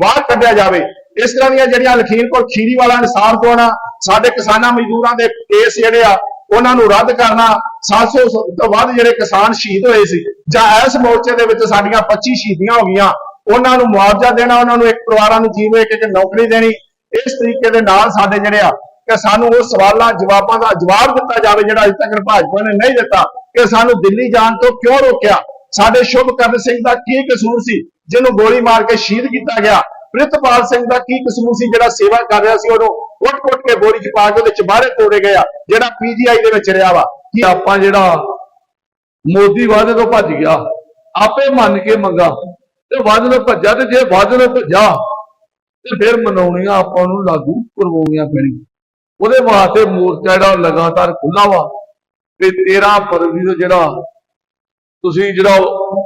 ਬਾਹਰ ਕੱਢਿਆ ਜਾਵੇ। ਇਸ ਤਰ੍ਹਾਂ ਦੀਆਂ ਜਿਹੜੀਆਂ ਲਖੀਮਪੁਰ ਖੀਰੀ ਵਾਲਾ ਇਨਸਾਨ ਦਿਵਾਉਣਾ ਸਾਡੇ ਕਿਸਾਨਾਂ ਮਜ਼ਦੂਰਾਂ ਦੇ ਕੇਸ ਜਿਹੜੇ ਆ, ਉਹਨਾਂ ਨੂੰ ਰੱਦ ਕਰਨਾ 700 ਤੋਂ ਵੱਧ ਜਿਹੜੇ ਕਿਸਾਨ ਸ਼ਹੀਦ ਹੋਏ ਸੀ, ਜਾਂ ਇਸ ਮੋਰਚੇ ਦੇ ਵਿੱਚ ਸਾਡੀਆਂ 25 ਸ਼ਹੀਦੀਆਂ ਹੋ ਗਈਆਂ, ਉਹਨਾਂ ਨੂੰ ਮੁਆਵਜ਼ਾ ਦੇਣਾ, ਉਹਨਾਂ ਨੂੰ ਇੱਕ ਪਰਿਵਾਰਾਂ ਨੂੰ ਜੀਵੋ ਇੱਕ ਇੱਕ ਨੌਕਰੀ ਦੇਣੀ, ਇਸ ਤਰੀਕੇ ਦੇ ਨਾਲ ਸਾਡੇ ਜਿਹੜੇ ਆ, ਕਿ ਸਾਨੂੰ ਉਹ ਸਵਾਲਾਂ, ਜਵਾਬਾਂ ਦਾ ਜਵਾਬ ਦਿੱਤਾ ਜਾਵੇ, ਜਿਹੜਾ ਅਜੇ ਤੱਕ ਭਾਜਪਾ ਨੇ ਨਹੀਂ ਦਿੱਤਾ, ਕਿ ਸਾਨੂੰ ਦਿੱਲੀ ਜਾਣ ਤੋਂ ਕਿਉਂ ਰੋਕਿਆ? ਸਾਡੇ ਸ਼ੁਭਕਰਨ ਸਿੰਘ ਦਾ ਕੀ ਕਸੂਰ ਸੀ? ਜਿਹਨੂੰ ਗੋਲੀ ਮਾਰ ਕੇ ਸ਼ਹੀਦ ਕੀਤਾ ਗਿਆ। ਪ੍ਰਿਤਪਾਲ ਸਿੰਘ ਦਾ ਕੀ ਕਸੂਰ ਸੀ? ਜਿਹੜਾ ਸੇਵਾ ਕਰ ਰਿਹਾ ਸੀ, ਉਹਨੂੰ ਉੱਟ-ਉੱਟ ਕੇ ਬੋਰੀ ਚ ਪਾ ਕੇ ਉਹਦੇ ਚਬਾਰੇ ਤੋੜੇ ਗਿਆ ਜਿਹੜਾ ਪੀਜੀਆਈ ਦੇ ਵਿੱਚ ਰਿਹਾ ਵਾ। ਕਿ ਆਪਾਂ ਜਿਹੜਾ ਮੋਦੀ ਵਾਅਦੇ ਤੋਂ ਭੱਜ ਗਿਆ, ਆਪੇ ਮੰਨ ਕੇ ਮੰਗਾ। ਤੇ ਵਾਅਦੇ ਤੋਂ ਭੱਜਾ ਤੇ ਜੇ ਵਾਅਦੇ ਤੋਂ ਭੱਜਾ ਤੇ ਫਿਰ ਮਨਾਉਣੀਆਂ ਆਪਾਂ ਨੂੰ ਲਾਗੂ ਕਰਵਾਉਣੀਆਂ ਪੈਣੀਆਂ। ਉਹਦੇ ਵਾਸਤੇ ਮੋਰਚਾ ਜਿਹੜਾ ਲਗਾਤਾਰ ਖੁੱਲਾ ਵਾ। ਤੇ 13 ਫਰਵਰੀ ਤੋਂ ਜਿਹੜਾ ਤੁਸੀਂ ਜਿਹੜਾ ਉਹ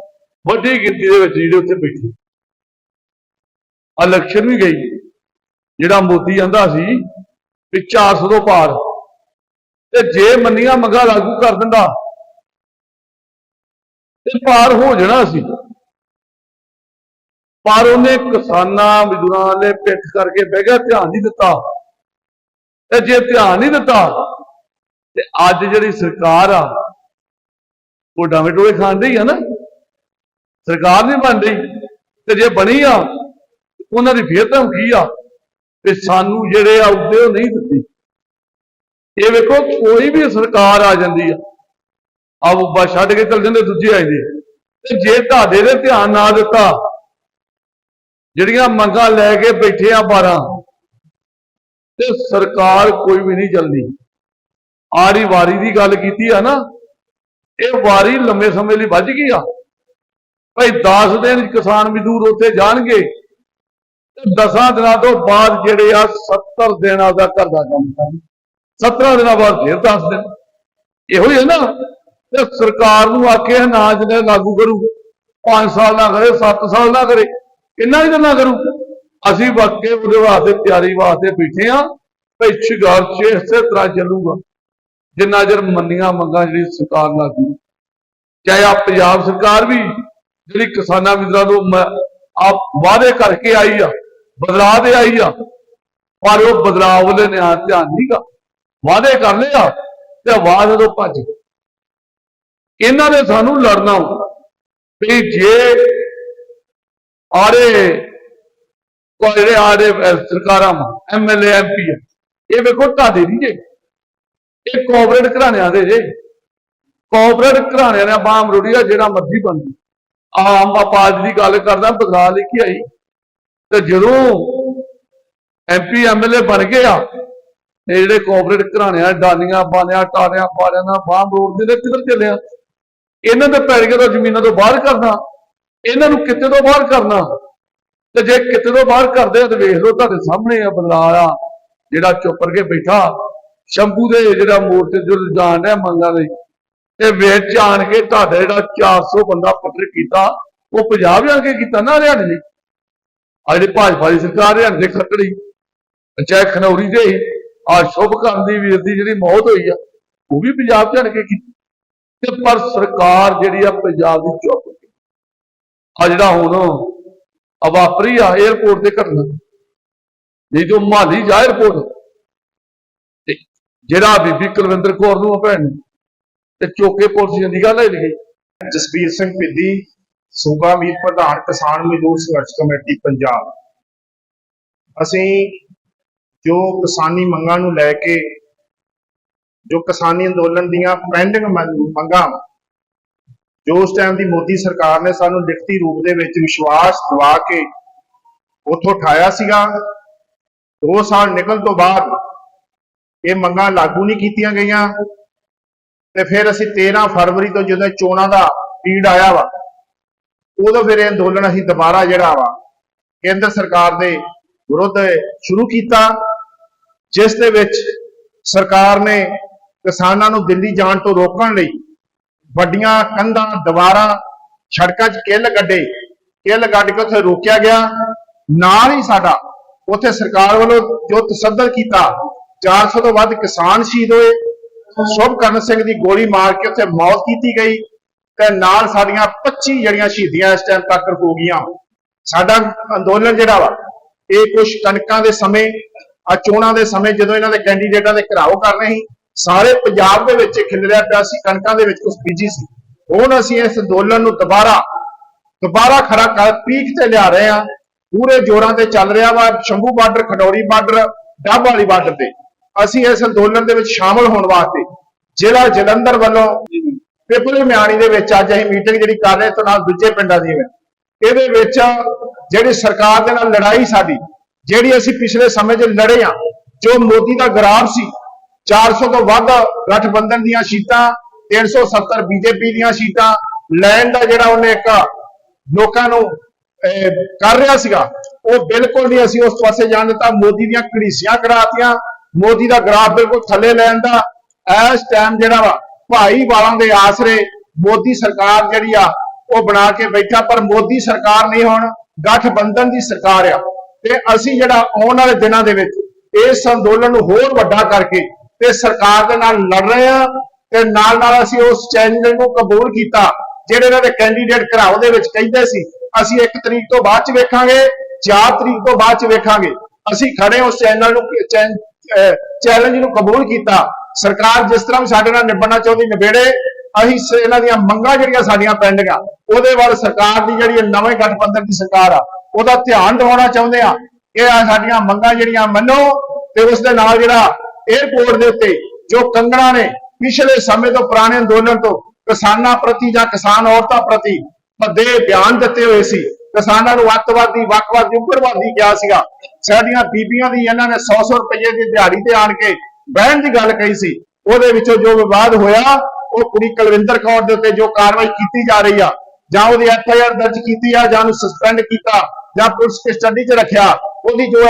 ਵੱਡੀ ਗਿਣਤੀ ਦੇ ਵਿੱਚ ਜਿਹੜੇ ਉੱਥੇ ਬੈਠੇ। ਇਲੈਕਸ਼ਨ ਵੀ ਗਈ। ਜਿਹੜਾ ਮੋਦੀ ਕਹਿੰਦਾ ਸੀ ਵੀ 400 ਤੋਂ ਪਾਰ। ਤੇ ਜੇ ਮੰਨੀਆਂ ਮੰਗਾ ਲਾਗੂ ਕਰ ਦਿੰਦਾ, ਤੇ ਪਾਰ ਹੋ ਜਾਣਾ ਸੀ। ਪਰ ਉਹਨੇ ਕਿਸਾਨਾਂ ਮਜ਼ਦੂਰਾਂ ਨੇ ਪਿੱਠ ਕਰਕੇ ਬਹਿ ਗਿਆ, ਧਿਆਨ ਨਹੀਂ ਦਿੱਤਾ। ਤੇ ਜੇ ਧਿਆਨ ਨਹੀਂ ਦਿੱਤਾ, ਤੇ ਅੱਜ ਜਿਹੜੀ ਸਰਕਾਰ ਆ, ਉਹ ਡਾਵੇਂ ਟੋਲੇ ਖਾਂਦੀ ਆ ਨਾ। ਸਰਕਾਰ ਨਹੀਂ ਬਣ ਰਹੀ। ਤੇ ਜੇ ਬਣੀ ਆ, ਉਹਨਾਂ ਦੀ ਫੇਰ ਧਮਕੀ ਆ? ਤੇ ਸਾਨੂੰ ਜਿਹੜੇ ਆ ਆਉਦੇ ਉਹ ਨਹੀਂ ਦਿੱਤੀ। ਇਹ ਵੇਖੋ, ਕੋਈ ਵੀ ਸਰਕਾਰ ਆ ਜਾਂਦੀ ਆ ਆ ਬੱਬਾ ਛੱਡ ਕੇ ਚਲ ਜਾਂਦੇ, ਦੂਜੀ ਆ ਜਾਂਦੀ ਤੇ ਜੇ ਤੁਹਾਡੇ ਦੇ ਧਿਆਨ ਨਾ ਦਿੱਤਾ, ਜਿਹੜੀਆਂ ਮੰਗਾਂ ਲੈ ਕੇ ਬੈਠੇ ਆ 12 ਤੇ ਸਰਕਾਰ ਕੋਈ ਵੀ ਨਹੀਂ ਚੱਲਦੀ। ਆਰੀ ਵਾਰੀ ਦੀ ਗੱਲ ਕੀਤੀ ਆ ਨਾ, ਇਹ ਵਾਰੀ ਲੰਮੇ ਸਮੇਂ ਲਈ ਵੱਜ ਗਈ ਆ। ਭਾਈ 10 ਦਿਨ ਕਿਸਾਨ ਮਜ਼ਦੂਰ ਉੱਥੇ ਜਾਣਗੇ, ਤੇ 10 ਦਿਨਾਂ ਤੋਂ ਬਾਅਦ ਜਿਹੜੇ ਆ 70 ਦਿਨਾਂ ਦਾ ਘਰ ਦਾ ਕੰਮ ਕਰਨ। 17 ਦਿਨਾਂ ਬਾਅਦ ਫਿਰ 10 ਦਿਨ। ਇਹੋ ਹੀ ਹੈ ਨਾ। ਤੇ ਸਰਕਾਰ ਨੂੰ ਆਖੇ ਅਨਾਜ ਨੇ ਲਾਗੂ ਕਰੂ 5 ਸਾਲ ਨਾ ਕਰੇ 7 ਸਾਲ ਨਾ ਕਰੇ। ਕਿੰਨਾ ਹੀ ਨਾ ਕਰੂ ਅਸੀਂ ਵਾਕੇ ਉਹਦੇ ਵਾਸਤੇ ਤਿਆਰੀ ਵਾਸਤੇ ਬੈਠੇ ਆ। ਭਈ ਸੰਘਰਸ਼ ਇਸੇ ਤਰ੍ਹਾਂ ਚੱਲੂਗਾ। ਜਿੰਨਾ ਚਿਰ ਮੰਨੀਆਂ ਮੰਗਾਂ ਜਿਹੜੀ ਸਰਕਾਰ ਲਾਗੂ। ਚਾਹੇ ਆ ਪੰਜਾਬ ਸਰਕਾਰ ਵੀ ਜਿਹੜੀ ਕਿਸਾਨਾਂ ਮਿੱਤਰਾਂ ਨੂੰ ਆ ਵਾਅਦੇ ਕਰਕੇ ਆਈ ਆ, ਬਦਲਾਅ ਦੇ ਆਈ ਆ, ਪਰ ਉਹ ਬਦਲਾਅ ਉਹਦੇ ਨੇ ਧਿਆਨ ਨਹੀਂਗਾ ਵਾਅਦੇ ਕਰ ਲਿਆ ਤੇ ਆਵਾਜ਼ ਉਦੋਂ ਭੱਜ ਗਏ ਇਹਨਾਂ ਨੇ ਸਾਨੂੰ ਲੜਨਾ ਵੀ ਜੇ ਆਰੇ ਕੋਈ ਜਿਹੜੇ ਆਰੇ ਸਰਕਾਰਾਂ ਐਮਐਲਏ ਐਮਪੀ ਆ, ਇਹ ਵੇਖੋ ਤੁਹਾਡੇ ਨਹੀਂ ਜੇ। ਇਹ ਕੋਆਪਰੇਟ ਘਰਾਣਿਆਂ ਦੇ ਜੇ। ਕੋਆਪਰੇਟ ਘਰਾਣਿਆਂ ਨੇ ਬਾਮ ਰੁੜੀਆ ਜਿਹੜਾ ਮਰਜ਼ੀ ਬਣਦੀ ਆਮ ਆਬਾਦੀ ਦੀ ਗੱਲ ਕਰਦਾ ਬਦਲਾ ਲੈ ਕੇ ਆਈ। ਤੇ ਜਦੋਂ ਐਮਪੀ ਐਮਐਲਏ ਬਣ ਗਏ ਆ ਇਹ ਜਿਹੜੇ ਕੋਆਪਰੇਟ ਘਰਾਣਿਆਂ, ਡਾਲੀਆਂ ਬਾਨਿਆਂ ਟਾਰਿਆਂ ਪਾਰਿਆਂ ਨਾਲ ਬਾਮ ਰੋਡ ਦੇ ਕਿੱਧਰ ਚੱਲਿਆ ਇਹਨਾਂ ਦੇ ਪੈੜੀਆਂ ਤੋਂ ਜ਼ਮੀਨਾਂ ਤੋਂ ਬਾਹਰ ਕਰਨਾ, ਇਹਨਾਂ ਨੂੰ ਕਿਤੇ ਤੋਂ ਬਾਹਰ ਕਰਨਾ? ਤੇ ਜੇ ਕਿਤੇ ਤੋਂ ਬਾਹਰ ਕਰਦੇ ਆ, ਤੇ ਵੇਖ ਲਓ ਤੁਹਾਡੇ ਸਾਹਮਣੇ ਆ ਬਦਲਾਅ ਆ, ਜਿਹੜਾ ਚੁੱਪਰ ਕੇ ਬੈਠਾ, ਸ਼ੰਭੂ ਦੇ ਜਿਹੜਾ ਮੋਰਚੇ ਜੋ ਜਾਣ ਰਿਹਾ ਮੰਗਾਂ ਦੇ ਤੇ ਵੇਚ ਆਣ ਕੇ ਤੁਹਾਡੇ ਜਿਹੜਾ 400 ਬੰਦਾ ਪਟਰ ਕੀਤਾ, ਉਹ ਪੰਜਾਬ ਜਾ ਕੇ ਕੀਤਾ ਨਾ ਹਰਿਆਣੇ ਨੇ ਆ ਜਿਹੜੀ ਭਾਜਪਾ ਦੀ ਸਰਕਾਰ ਹਰਿਆਣੇ ਦੇ ਖੱਟੜੀ, ਪੰਚਾਇਤ ਖਨੌਰੀ ਦੇ ਆ ਸ਼ੁਭਕਰਨ ਦੀ ਵੀਰ ਦੀ ਜਿਹੜੀ ਮੌਤ ਹੋਈ ਆ, ਉਹ ਵੀ ਪੰਜਾਬ ਚ ਆਣ ਕੇ ਕੀਤੀ। ਤੇ ਪਰ ਸਰਕਾਰ ਜਿਹੜੀ ਆ ਪੰਜਾਬ ਦੀ ਚੁੱਪ ਆ ਜਿਹੜਾ ਹੁਣ ਆ ਵਾਪਰੀ ਆ 에어ਪੋਰਟ ਤੇ ਘਟਨਾ। ਨਹੀਂ ਜੋ ਮਾਲੀ ਜਾ 에어ਪੋਰਟ ਜਿਹੜਾ ਬੀਬੀ ਕੁਲਵਿੰਦਰ ਕੌਰ ਨੂੰ ਭੈਣ ਤੇ ਚੋਕੇ ਪੁਲਿਸ ਗੱਲ ਲੈ ਲਈ ਜਸਬੀਰ ਸਿੰਘ ਪਿੱਦੀ, ਸੂਬਾ ਮੀਤ ਪ੍ਰਧਾਨ ਕਿਸਾਨ ਮਜ਼ਦੂਰ ਸੰਘਰਸ਼ ਕਮੇਟੀ, ਪੰਜਾਬ। ਅਸੀਂ ਜੋ ਕਿਸਾਨੀ ਮੰਗਾਂ ਨੂੰ ਲੈ ਕੇ, ਜੋ ਕਿਸਾਨੀ ਅੰਦੋਲਨ ਦੀਆਂ ਪੈਂਡਿੰਗ ਮੰਗਾਂ ਜੋ ਉਸ ਟਾਈਮ ਦੀ ਮੋਦੀ ਸਰਕਾਰ ਨੇ ਸਾਨੂੰ ਲਿਖਤੀ ਰੂਪ ਦੇ ਵਿੱਚ ਵਿਸ਼ਵਾਸ ਦਿਵਾ ਕੇ ਉਥੋਂ ਉਠਾਇਆ ਸੀਗਾ 2 ਸਾਲ ਨਿਕਲ ਤੋਂ ਬਾਅਦ ਇਹ ਮੰਗਾਂ ਲਾਗੂ ਨਹੀਂ ਕੀਤੀਆਂ ਗਈਆਂ। ਤੇ ਫਿਰ ਅਸੀਂ 13 ਫਰਵਰੀ ਤੋਂ ਜਦੋਂ ਚੋਣਾਂ ਦਾ ਪੀੜ ਆਇਆ ਵਾ, ਉਦੋਂ ਫਿਰ ਇਹ ਅੰਦੋਲਨ ਅਸੀਂ ਦੁਬਾਰਾ ਜਿਹੜਾ ਵਾ, ਕੇਂਦਰ ਸਰਕਾਰ ਦੇ ਵਿਰੁੱਧ ਸ਼ੁਰੂ ਕੀਤਾ, ਜਿਸ ਦੇ ਵਿੱਚ ਸਰਕਾਰ ਨੇ ਕਿਸਾਨਾਂ ਨੂੰ ਦਿੱਲੀ ਜਾਣ ਤੋਂ ਰੋਕਣ ਲਈ ਵੱਡੀਆਂ ਕੰਧਾਂ, ਦੀਵਾਰਾਂ, ਸੜਕਾਂ 'ਚ ਕਿੱਲ ਕੱਢੇ, ਕਿੱਲ ਕੱਢ ਕੇ ਉੱਥੇ ਰੋਕਿਆ ਗਿਆ। ਨਾਲ ਹੀ ਸਾਡਾ ਉੱਥੇ ਸਰਕਾਰ ਵੱਲੋਂ ਜੋ ਤਸੱਦਦ ਕੀਤਾ 400 ਤੋਂ ਵੱਧ ਕਿਸਾਨ ਸ਼ਹੀਦ ਹੋਏ। ਸ਼ੁਭਕਰਨ ਸਿੰਘ ਦੀ ਗੋਲੀ ਮਾਰ ਕੇ ਉੱਥੇ ਮੌਤ ਕੀਤੀ ਗਈ ਤੇ ਨਾਲ ਸਾਡੀਆਂ 25 ਜਿਹੜੀਆਂ ਸ਼ਹੀਦੀਆਂ ਇਸ ਟਾਈਮ ਤੱਕ ਹੋ ਗਈਆਂ। ਸਾਡਾ ਅੰਦੋਲਨ ਜਿਹੜਾ ਵਾ, ਇਹ ਕੁਝ ਕਣਕਾਂ ਦੇ ਸਮੇਂ ਆ ਚੋਣਾਂ ਦੇ ਸਮੇਂ ਜਦੋਂ ਇਹਨਾਂ ਦੇ ਕੈਂਡੀਡੇਟਾਂ ਦੇ ਘਰਾਓ ਕਰਨੇ ਸੀ, ਸਾਰੇ ਪੰਜਾਬ ਦੇ ਵਿੱਚ ਖਿਲਰਿਆ ਪਿਆ ਸੀ, ਕਣਕਾਂ ਦੇ ਵਿੱਚ ਕੁਝ ਬੀਜੀ ਸੀ। ਹੁਣ ਅਸੀਂ ਇਸ ਅੰਦੋਲਨ ਨੂੰ ਦੁਬਾਰਾ ਦੁਬਾਰਾ ਖੜਾ ਕਰ ਪੀਕ ਤੇ ਲਿਆ ਰਹੇ ਆ ਪੂਰੇ ਜੋਰਾਂ ਤੇ ਚੱਲ ਰਿਹਾ ਵਾ, ਸ਼ੰਭੂ ਬਾਰਡਰ, ਖਡੌਰੀ ਬਾਰਡਰ, ਡੱਬ ਵਾਲੀ ਬਾਰਡਰ ਤੇ। ਅਸੀਂ ਇਸ ਅੰਦੋਲਨ ਦੇ ਵਿੱਚ ਸ਼ਾਮਲ ਹੋਣ ਵਾਸਤੇ ਜ਼ਿਲ੍ਹਾ ਜਲੰਧਰ ਵੱਲੋਂ ਪਿਪਲੀ ਮਿਆਣੀ ਦੇ ਵਿੱਚ ਅੱਜ ਅਸੀਂ ਮੀਟਿੰਗ ਜਿਹੜੀ ਕਰ ਰਹੇ ਤੋਂ ਨਾਲ ਦੂਜੇ ਪਿੰਡਾਂ ਦੀ ਵੀ। ਇਹਦੇ ਵਿੱਚ ਜਿਹੜੀ ਸਰਕਾਰ ਦੇ ਨਾਲ ਲੜਾਈ ਸਾਡੀ ਜਿਹੜੀ ਅਸੀਂ ਪਿਛਲੇ ਸਮੇਂ 'ਚ ਲੜੇ ਆ ਜੋ ਮੋਦੀ ਦਾ ਗਰਾਫ ਸੀ 400 ਤੋਂ ਵੱਧ ਗਠਬੰਧਨ ਦੀਆਂ ਸੀਟਾਂ 370 ਬੀਜੇਪੀ ਦੀਆਂ ਸੀਟਾਂ ਲੈਣ ਦਾ ਜਿਹੜਾ ਉਹਨੇ ਇੱਕ ਲੋਕਾਂ ਨੂੰ ਅਹ, ਕਰ ਰਿਹਾ ਸੀਗਾ ਉਹ ਬਿਲਕੁਲ ਨਹੀਂ ਅਸੀਂ ਉਸ ਪਾਸੇ ਜਾਣ ਦਿੱਤਾ। ਮੋਦੀ ਦੀਆਂ ਘੜੀਸੀਆਂ ਕਰਾਤੀਆਂ ਮੋਦੀ ਦਾ ਗ੍ਰਾਫ ਬਿਲਕੁਲ ਥੱਲੇ ਲੈਣ ਦਾ, ਇਸ ਟਾਈਮ ਜਿਹੜਾ ਵਾ, ਭਾਈ ਵਾਲਾਂ ਦੇ ਆਸਰੇ ਮੋਦੀ ਸਰਕਾਰ ਜਿਹੜੀ ਆ, ਉਹ ਬਣਾ ਕੇ ਬੈਠਾ, ਪਰ ਮੋਦੀ ਸਰਕਾਰ ਨਹੀਂ ਹੁਣ, ਗਠਬੰਧਨ ਦੀ ਸਰਕਾਰ ਆ। ਤੇ ਅਸੀਂ ਜਿਹੜਾ ਆਉਣ ਵਾਲੇ ਦਿਨਾਂ ਦੇ ਵਿੱਚ ਇਸ ਅੰਦੋਲਨ ਨੂੰ ਹੋਰ ਵੱਡਾ ਕਰਕੇ ਤੇ ਸਰਕਾਰ ਦੇ ਨਾਲ ਲੜ ਰਹੇ ਆ ਤੇ ਨਾਲ ਨਾਲ ਅਸੀਂ ਉਸ ਚੈਲੰਜ ਨੂੰ ਕਬੂਲ ਕੀਤਾ, ਜਿਹੜੇ ਇਹਨਾਂ ਦੇ ਕੈਂਡੀਡੇਟ ਘਰਾਓ ਦੇ ਵਿੱਚ ਕਹਿੰਦੇ ਸੀ, ਅਸੀਂ 1 ਤਰੀਕ ਤੋਂ ਬਾਅਦ ਚ ਵੇਖਾਂਗੇ 4 ਤਰੀਕ ਤੋਂ ਬਾਅਦ ਚ ਵੇਖਾਂਗੇ। ਅਸੀਂ ਖੜੇ ਉਸ ਚੈਨਲ ਨੂੰ ਚੈਲੰਜ ਨੂੰ ਕਬੂਲ ਕੀਤਾ। ਸਰਕਾਰ ਜਿਸ ਤਰ੍ਹਾਂ ਸਾਡੇ ਨਾਲ ਨਿਭਣਾ ਚਾਹੁੰਦੀ, ਨਿਬੇੜੇ, ਅਸੀਂ ਇਹਨਾਂ ਦੀਆਂ ਮੰਗਾਂ ਜਿਹੜੀਆਂ ਸਾਡੀਆਂ ਪੈਂਡਿੰਗਾਂ ਉਹਦੇ ਵੱਲ ਸਰਕਾਰ ਦੀ ਜਿਹੜੀ ਨਵੇਂ ਗਠਬੰਧਨ ਦੀ ਸਰਕਾਰ ਆ, ਉਹਦਾ ਧਿਆਨ ਦਿਵਾਉਣਾ ਚਾਹੁੰਦੇ ਆ। ਇਹ ਆ ਸਾਡੀਆਂ ਮੰਗਾਂ ਜਿਹੜੀਆਂ ਮੰਨੋ ਤੇ ਉਸ ਦੇ ਨਾਲ ਜਿਹੜਾ 에어ਪੋਰਟ ਦੇ ਉੱਤੇ ਜੋ ਕੰਗਣਾ ਨੇ, ਪਿਛਲੇ ਸਮੇਂ ਤੋਂ ਪੁਰਾਣੇ ਅੰਦੋਲਨ ਤੋਂ ਕਿਸਾਨਾਂ ਪ੍ਰਤੀ ਜਾਂ ਕਿਸਾਨ ਔਰਤਾਂ ਪ੍ਰਤੀ ਵੱਡੇ ਬਿਆਨ ਦਿੱਤੇ ਹੋਏ ਸੀ। ਕਿਸਾਨਾਂ ਨੂੰ ਅੱਤਵਾਦੀ, ਵੱਖਵਾਦੀ ਉਗਰਵਾਦੀ ਕਿਹਾ ਸੀਗਾ। ਸਾਡੀਆਂ ਬੀਬੀਆਂ ਦੀ ਇਹਨਾਂ ਨੇ 100-100 ਰੁਪਏ ਦੀ ਦਿਹਾੜੀ ਤੇ ਆਣ ਕੇ ਬਹਿਣ ਦੀ ਗੱਲ ਕਹੀ ਸੀ। ਉਹਦੇ ਵਿੱਚੋਂ ਜੋ ਵਿਵਾਦ ਹੋਇਆ, ਉਹ ਕੁੜੀ ਕੁਲਵਿੰਦਰ ਕੌਰ ਦੇ ਉੱਤੇ ਜੋ ਕਾਰਵਾਈ ਕੀਤੀ ਜਾ ਰਹੀ ਆ, ਜਾਂ ਉਹਦੀ ਐਫ ਆਈ ਆਰ ਦਰਜ ਕੀਤੀ ਆ, ਜਾਂ ਉਹਨੂੰ ਸਸਪੈਂਡ ਕੀਤਾ, ਜਾਂ ਪੁਲਿਸ ਕਸਟਡੀ 'ਚ ਰੱਖਿਆ, ਉਹਦੀ ਜੋ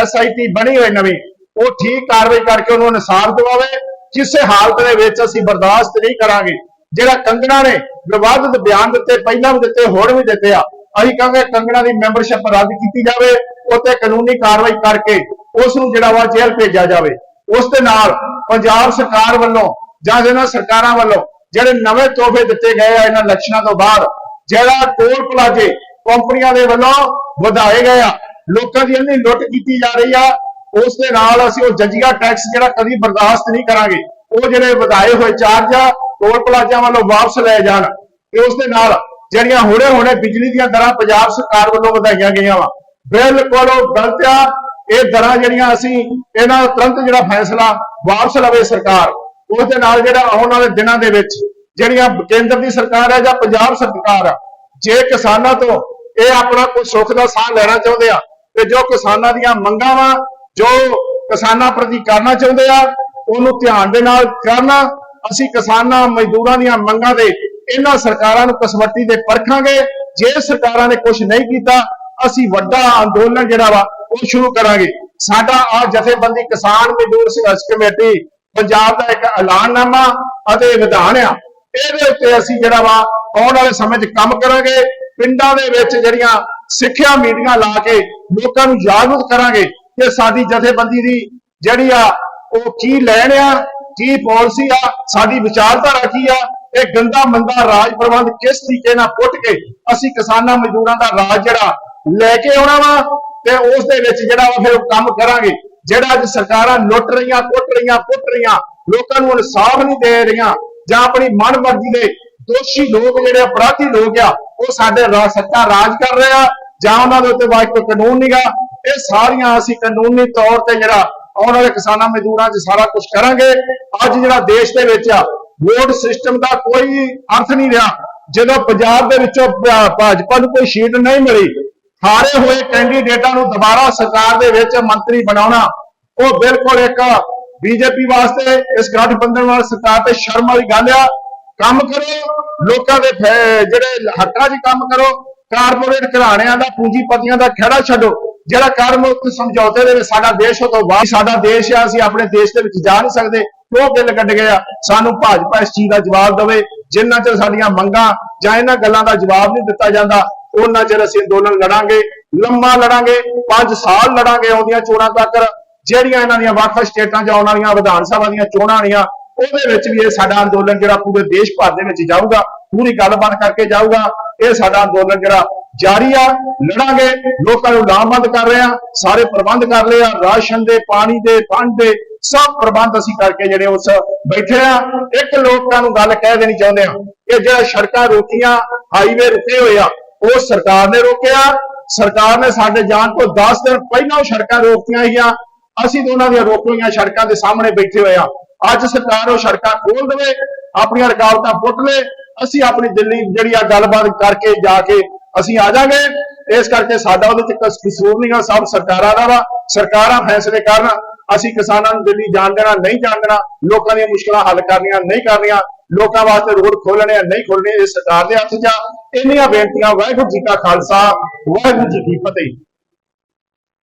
ਐਸ ਆਈ ਟੀ ਬਣੀ ਹੋਈ ਨਵੀਂ, ਉਹ ਠੀਕ ਕਾਰਵਾਈ ਕਰਕੇ ਉਹਨੂੰ ਇਨਸਾਫ ਦਿਵਾਵੇ, ਕਿਸੇ ਹਾਲਤ ਦੇ ਵਿੱਚ ਅਸੀਂ ਬਰਦਾਸ਼ਤ ਨਹੀਂ ਕਰਾਂਗੇ। ਜਿਹੜਾ ਕੰਗਣਾ ਨੇ ਵਿਵਾਦਿਤ ਬਿਆਨ ਦਿੱਤੇ, ਪਹਿਲਾਂ ਵੀ ਦਿੱਤੇ ਹੋਰ ਵੀ ਦਿੱਤੇ ਆ ਅਸੀਂ ਕਹਾਂਗੇ ਕੰਗਣਾ ਦੀ ਮੈਂਬਰਸ਼ਿਪ ਰੱਦ ਕੀਤੀ ਜਾਵੇ ਉੱਤੇ ਕਾਨੂੰਨੀ ਕਾਰਵਾਈ ਕਰਕੇ ਉਸ ਨੂੰ ਜਿਹੜਾ ਵਾ ਜੇਲ੍ਹ ਭੇਜਿਆ ਜਾਵੇ। ਉਸ ਦੇ ਨਾਲ ਪੰਜਾਬ ਸਰਕਾਰ ਵੱਲੋਂ ਜਾਂ ਇਹਨਾਂ ਸਰਕਾਰਾਂ ਵੱਲੋਂ ਜਿਹੜੇ ਨਵੇਂ ਤੋਹਫੇ ਦਿੱਤੇ ਗਏ ਆ ਇਹਨਾਂ ਇਲੈਕਸ਼ਨਾਂ ਤੋਂ ਬਾਅਦ, ਜਿਹੜਾ ਟੋਲ ਪਲਾਜ਼ੇ ਕੰਪਨੀਆਂ ਦੇ ਵੱਲੋਂ ਵਧਾਏ ਗਏ ਆ, ਲੋਕਾਂ ਦੀ ਇੰਨੀ ਲੁੱਟ ਕੀਤੀ ਜਾ ਰਹੀ ਆ, ਉਸ ਦੇ ਨਾਲ ਅਸੀਂ ਉਹ ਜੰਜੀਆ ਟੈਕਸ ਜਿਹੜਾ ਕਦੀ ਬਰਦਾਸ਼ਤ ਨਹੀਂ ਕਰਾਂਗੇ, ਉਹ ਜਿਹੜੇ ਵਧਾਏ ਹੋਏ ਚਾਰਜ ਆ, ਟੋਲ ਪਲਾਜ਼ਿਆਂ ਵੱਲੋਂ ਵਾਪਸ ਲਏ ਜਾਣ, ਤੇ ਉਸ ਦੇ ਨਾਲ ਜਿਹੜੀਆਂ ਹੁਣੇ ਹੁਣੇ ਬਿਜਲੀ ਦੀਆਂ ਦਰਾਂ ਪੰਜਾਬ ਸਰਕਾਰ ਵੱਲੋਂ ਵਧਾਈਆਂ ਗਈਆਂ ਵਾ। ਬਿਲਕੁਲ ਉਹ ਗਲਤ ਆ। ਇਹ ਦਰਾਂ ਜਿਹੜੀਆਂ ਅਸੀਂ ਇਹਨਾਂ ਦਾ ਤੁਰੰਤ ਜਿਹੜਾ ਫੈਸਲਾ ਵਾਪਸ ਲਵੇ ਸਰਕਾਰ ਉਸ ਦੇ ਨਾਲ ਜਿਹੜਾ ਆਉਣ ਵਾਲੇ ਦਿਨਾਂ ਦੇ ਵਿੱਚ ਜਿਹੜੀਆਂ ਕੇਂਦਰ ਦੀ ਸਰਕਾਰ ਹੈ ਜਾਂ ਪੰਜਾਬ ਸਰਕਾਰ ਆ, ਜੇ ਕਿਸਾਨਾਂ ਤੋਂ ਇਹ ਆਪਣਾ ਕੋਈ ਸੁੱਖ ਦਾ ਸਾਹ ਲੈਣਾ ਚਾਹੁੰਦੇ ਆ, ਤੇ ਜੋ ਕਿਸਾਨਾਂ ਦੀਆਂ ਮੰਗਾਂ ਵਾ, ਜੋ ਕਿਸਾਨਾਂ ਪ੍ਰਤੀ ਕਰਨਾ ਚਾਹੁੰਦੇ ਆ, ਉਹਨੂੰ ਧਿਆਨ ਦੇ ਨਾਲ ਕਰਨਾ। ਅਸੀਂ ਕਿਸਾਨਾਂ ਮਜ਼ਦੂਰਾਂ ਦੀਆਂ ਮੰਗਾਂ ਦੇ ਇਹਨਾਂ ਸਰਕਾਰਾਂ ਨੂੰ ਕਸਵੱਟੀ ਦੇ ਪਰਖਾਂਗੇ। ਜੇ ਸਰਕਾਰਾਂ ਨੇ ਕੁਝ ਨਹੀਂ ਕੀਤਾ, ਅਸੀਂ ਵੱਡਾ ਅੰਦੋਲਨ ਜਿਹੜਾ ਵਾ, ਉਹ ਸ਼ੁਰੂ ਕਰਾਂਗੇ। ਸਾਡਾ ਆ ਜਥੇਬੰਦੀ ਕਿਸਾਨ ਮਜ਼ਦੂਰ ਸੰਘਰਸ਼ ਕਮੇਟੀ ਪੰਜਾਬ ਦਾ ਇੱਕ ਐਲਾਨਨਾਮਾ ਅਤੇ ਵਿਧਾਨ ਆ। ਇਹਦੇ ਉੱਤੇ ਅਸੀਂ ਜਿਹੜਾ ਵਾ, ਆਉਣ ਵਾਲੇ ਸਮੇਂ 'ਚ ਕੰਮ ਕਰਾਂਗੇ। ਪਿੰਡਾਂ ਦੇ ਵਿੱਚ ਜਿਹੜੀਆਂ ਸਿੱਖਿਆ ਮੀਟਿੰਗਾਂ ਲਾ ਕੇ ਲੋਕਾਂ ਨੂੰ ਜਾਗਰੂਕ ਕਰਾਂਗੇ ਕਿ ਸਾਡੀ ਜਥੇਬੰਦੀ ਦੀ ਜਿਹੜੀ ਆ, ਉਹ ਕੀ ਲੈਣ ਆ, ਕੀ ਪਾਲਿਸੀ ਆ, ਸਾਡੀ ਵਿਚਾਰਧਾਰਾ ਕੀ ਆ ਇਹ ਗੰਦਾ ਮੰਦਾ ਰਾਜ ਪ੍ਰਬੰਧ ਕਿਸ ਤਰੀਕੇ ਨਾਲ ਪੁੱਟ ਕੇ ਅਸੀਂ ਕਿਸਾਨਾਂ ਮਜ਼ਦੂਰਾਂ ਦਾ ਰਾਜ ਜਿਹੜਾ ਲੈ ਕੇ ਆਉਣਾ ਵਾ ਤੇ ਉਸ ਦੇ ਵਿੱਚ ਜਿਹੜਾ ਵਾ ਫਿਰ ਉਹ ਕੰਮ ਕਰਾਂਗੇ। ਜਿਹੜਾ ਅੱਜ ਸਰਕਾਰਾਂ ਲੁੱਟ ਰਹੀਆਂ, ਕੁੱਟ ਰਹੀਆਂ ਪੁੱਟ ਰਹੀਆਂ, ਲੋਕਾਂ ਨੂੰ ਇਨਸਾਫ ਨਹੀਂ ਦੇ ਰਹੀਆਂ ਜਾਂ ਆਪਣੀ ਮਨਮਰਜ਼ੀ ਦੇ ਦੋਸ਼ੀ ਲੋਕ ਜਿਹੜੇ ਅਪਰਾਧੀ ਲੋਕ ਆ, ਉਹ ਸਾਡੇ ਰਾ- ਸੱਤਾ ਰਾਜ ਕਰ ਰਹੇ ਆ ਜਾਂ ਉਹਨਾਂ ਦੇ ਉੱਤੇ ਵਾਜ ਕੋਈ ਕਾਨੂੰਨ ਨਹੀਂਗਾ ਇਹ ਸਾਰੀਆਂ ਅਸੀਂ ਕਾਨੂੰਨੀ ਤੌਰ ਤੇ ਜਿਹੜਾ ਆਉਣ ਵਾਲੇ ਕਿਸਾਨਾਂ ਮਜ਼ਦੂਰਾਂ 'ਚ ਸਾਰਾ ਕੁਝ ਕਰਾਂਗੇ। ਅੱਜ ਜਿਹੜਾ ਦੇਸ਼ ਦੇ ਵਿੱਚ ਆ ਵੋਟ ਸਿਸਟਮ ਦਾ ਕੋਈ ਅਰਥ ਨਹੀਂ ਰਿਹਾ। ਜਦੋਂ ਪੰਜਾਬ ਦੇ ਵਿੱਚੋਂ ਭਾਜਪਾ ਨੂੰ ਕੋਈ ਸੀਟ ਨਹੀਂ ਮਿਲੀ, ਹਾਰੇ ਹੋਏ ਕੈਂਡੀਡੇਟਾਂ ਨੂੰ ਦੁਬਾਰਾ ਸਰਕਾਰ ਦੇ ਵਿੱਚ ਮੰਤਰੀ ਬਣਾਉਣਾ, ਉਹ ਬਿਲਕੁਲ ਇੱਕ ਬੀਜੇਪੀ ਵਾਸਤੇ, ਇਸ ਗਠਬੰਧਨ ਵਾਲੀ ਸਰਕਾਰ ਤੇ ਸ਼ਰਮ ਵਾਲੀ ਗੱਲ ਆ। ਕੰਮ ਕਰੋ, ਲੋਕਾਂ ਦੇ ਜਿਹੜੇ ਹੱਕਾਂ 'ਚ ਕੰਮ ਕਰੋ, ਕਾਰਪੋਰੇਟ ਘਰਾਣਿਆਂ ਦਾ, ਪੂੰਜੀਪਤੀਆਂ ਦਾ ਖੜਾ ਛੱਡੋ। ਜਿਹੜਾ ਕਰ ਸਮਝੌਤੇ ਦੇ ਵਿੱਚ ਸਾਡਾ ਦੇਸ਼ ਉਹ ਤੋਂ ਬਾਅਦ, ਸਾਡਾ ਦੇਸ਼ ਆ, ਅਸੀਂ ਆਪਣੇ ਦੇਸ਼ ਦੇ ਵਿੱਚ ਜਾ ਨਹੀਂ ਸਕਦੇ। ਕਿਉਂ ਬਿੱਲ ਕੱਢ ਗਏ ਆ। ਸਾਨੂੰ ਭਾਜਪਾ ਇਸ ਚੀਜ਼ ਦਾ ਜਵਾਬ ਦੇਵੇ। ਜਿੰਨਾ ਚਿਰ ਸਾਡੀਆਂ ਮੰਗਾਂ ਜਾਂ ਇਹਨਾਂ ਗੱਲਾਂ ਦਾ ਜਵਾਬ ਨਹੀਂ ਦਿੱਤਾ ਜਾਂਦਾ, ਉਹਨਾਂ ਚਿਰ ਅਸੀਂ ਅੰਦੋਲਨ ਲੜਾਂਗੇ, ਲੰਮਾ ਲੜਾਂਗੇ 5 ਸਾਲ ਲੜਾਂਗੇ ਆਉਂਦੀਆਂ ਚੋਣਾਂ ਤੱਕ। ਜਿਹੜੀਆਂ ਇਹਨਾਂ ਦੀਆਂ ਵੱਖ ਸਟੇਟਾਂ 'ਚ ਆਉਣ ਵਾਲੀਆਂ, ਵਿਧਾਨ ਸਭਾ ਦੀਆਂ ਚੋਣਾਂ ਆਣੀਆਂ ਉਹਦੇ ਵਿੱਚ ਵੀ ਇਹ ਸਾਡਾ ਅੰਦੋਲਨ ਜਿਹੜਾ ਪੂਰੇ ਦੇਸ਼ ਭਰ ਦੇ ਵਿੱਚ ਜਾਊਗਾ, ਪੂਰੀ ਗੱਲਬਾਤ ਕਰਕੇ ਜਾਊਗਾ। ਇਹ ਸਾਡਾ ਅੰਦੋਲਨ ਜਿਹੜਾ ਜਾਰੀ ਆ। ਲੜਾਂਗੇ। ਲੋਕਾਂ ਨੂੰ ਲਾਮਬੰਦ ਕਰ ਰਹੇ ਆ। ਸਾਰੇ ਪ੍ਰਬੰਧ ਕਰ ਲਏ ਆ। ਰਾਸ਼ਨ ਦੇ, ਪਾਣੀ ਦੇ ਪੰਜ ਦੇ ਸਭ ਪ੍ਰਬੰਧ ਅਸੀਂ ਕਰਕੇ ਜਿਹੜੇ ਉਸ ਬੈਠੇ ਆ, ਇੱਕ ਲੋਕਾਂ ਨੂੰ ਗੱਲ ਕਹਿ ਦੇਣੀ ਚਾਹੁੰਦੇ ਆ ਕਿ ਜਿਹੜਾ ਸੜਕਾਂ ਰੋਕੀਆਂ ਹਾਈਵੇ ਰੁਕੇ ਹੋਏ ਆ, ਉਹ ਸਰਕਾਰ ਨੇ ਰੋਕਿਆ। ਸਰਕਾਰ ਨੇ ਸਾਡੇ ਜਾਣ ਤੋਂ 10 ਦਿਨ ਪਹਿਲਾਂ ਉਹ ਸੜਕਾਂ ਰੋਕੀਆਂ ਸੀਗੀਆਂ। ਅਸੀਂ ਤਾਂ ਉਹਨਾਂ ਦੀਆਂ ਰੋਕੀਆਂ ਹੋਈਆਂ ਸੜਕਾਂ ਦੇ ਸਾਹਮਣੇ ਬੈਠੇ ਹੋਏ ਆ। ਅੱਜ ਸਰਕਾਰ ਉਹ ਸੜਕਾਂ ਖੋਲ ਦੇਵੇ, ਆਪਣੀਆਂ ਰੁਕਾਵਟਾਂ ਪੁੱਟ ਲੇ, ਅਸੀਂ ਆਪਣੀ ਦਿੱਲੀ ਜਿਹੜੀ ਆ ਗੱਲਬਾਤ ਕਰਕੇ ਜਾ ਕੇ ਅਸੀਂ ਆ ਜਾਾਂਗੇ। ਇਸ ਕਰਕੇ ਸਾਡਾ ਉਹਦੇ ਚ ਕਸ- ਕਸੂਰ ਨਹੀਂਗਾ ਸਭ ਸਰਕਾਰਾਂ ਦਾ ਵਾ। ਸਰਕਾਰਾਂ ਫੈਸਲੇ ਕਰਨ ਅਸੀਂ ਕਿਸਾਨਾਂ ਨੂੰ ਦਿੱਲੀ ਜਾਣ ਦੇਣਾ, ਨਹੀਂ ਜਾਣ ਦੇਣਾ, ਲੋਕਾਂ ਦੀਆਂ ਮੁਸ਼ਕਲਾਂ ਹੱਲ ਕਰਨੀਆਂ, ਨਹੀਂ ਕਰਨੀਆਂ, ਲੋਕਾਂ ਵਾਸਤੇ ਰੋਡ ਖੋਲਣੇ ਨਹੀਂ ਖੋਲਣੇ ਇਹ ਸਰਕਾਰ ਦੇ ਹੱਥ 'ਚ ਆ। ਇੰਨੀਆਂ ਬੇਨਤੀਆਂ, ਵਾਹਿਗੁਰੂ ਜੀ ਕਾ ਖਾਲਸਾ, ਵਾਹਿਗੁਰੂ ਜੀ ਕੀ ਫਤਿਹ।